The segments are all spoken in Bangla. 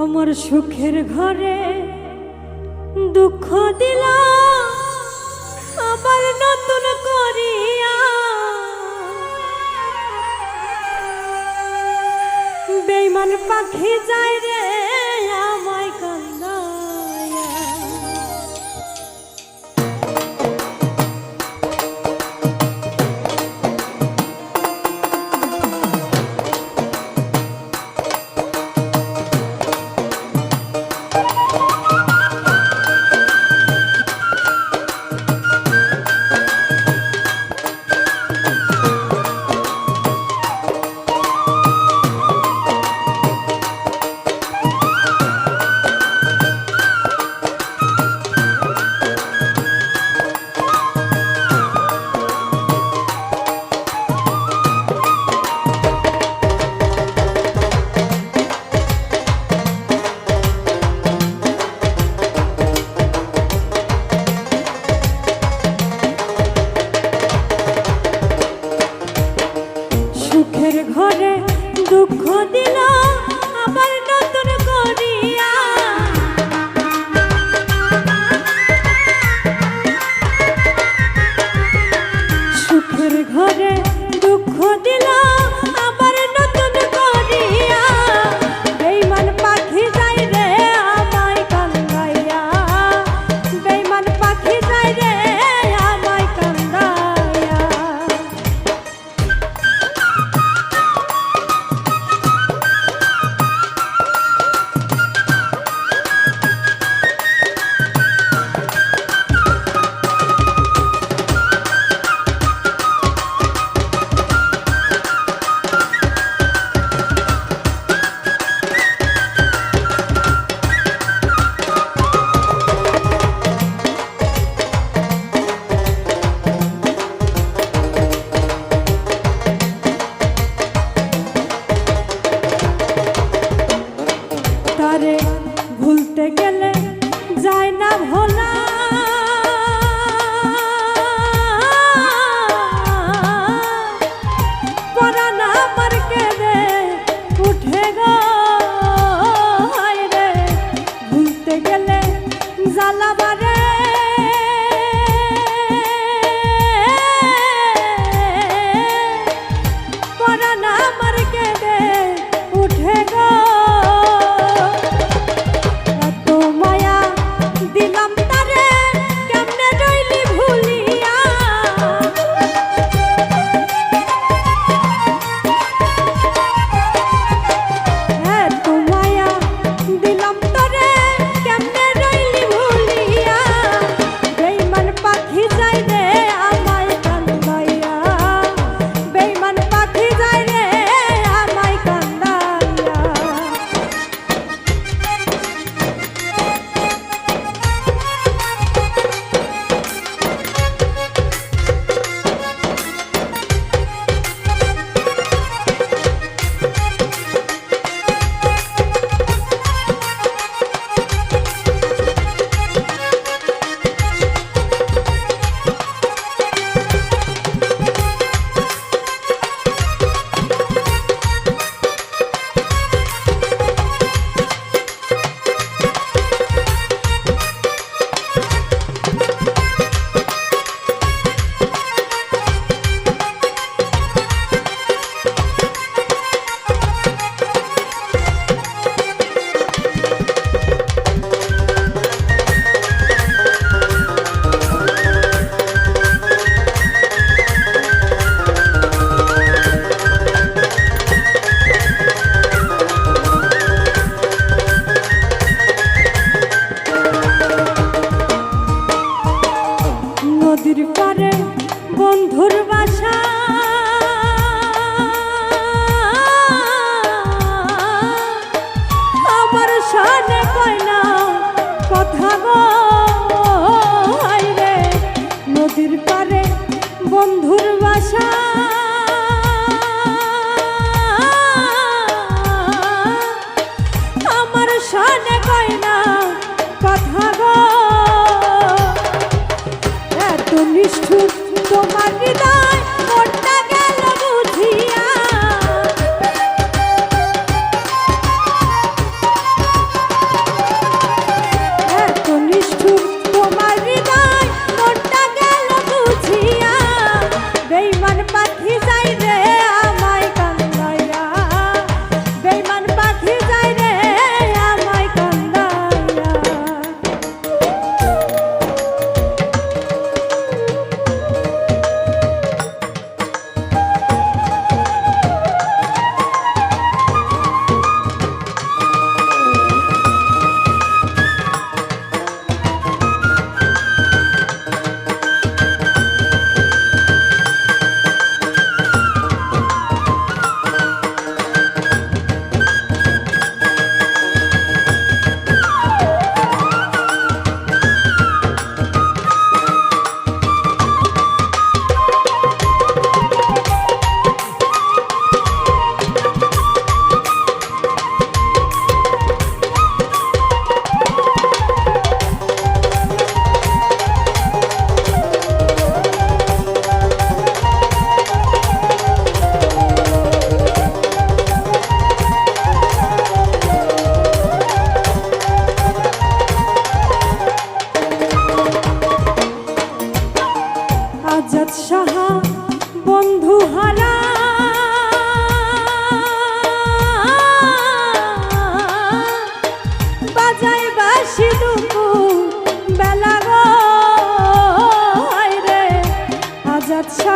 আমার সুখের ঘরে দুঃখ দিল আবার নতুন করিয়া। বেইমান পাখি যায় রে আবার তারে ভুলতে গেলে যায় না ভোলা। পরাণ আমার রে উঠে গো।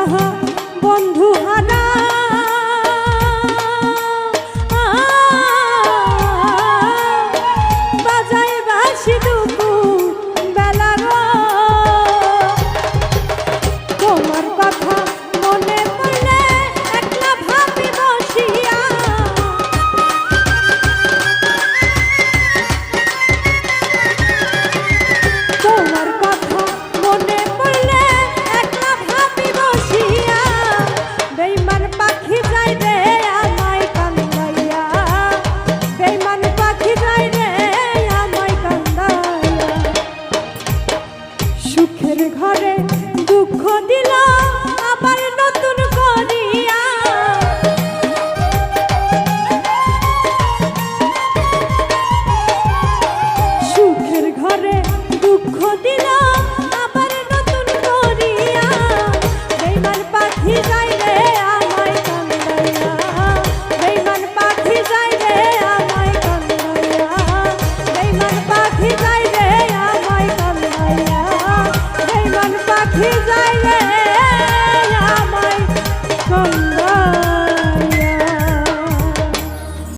uh-huh.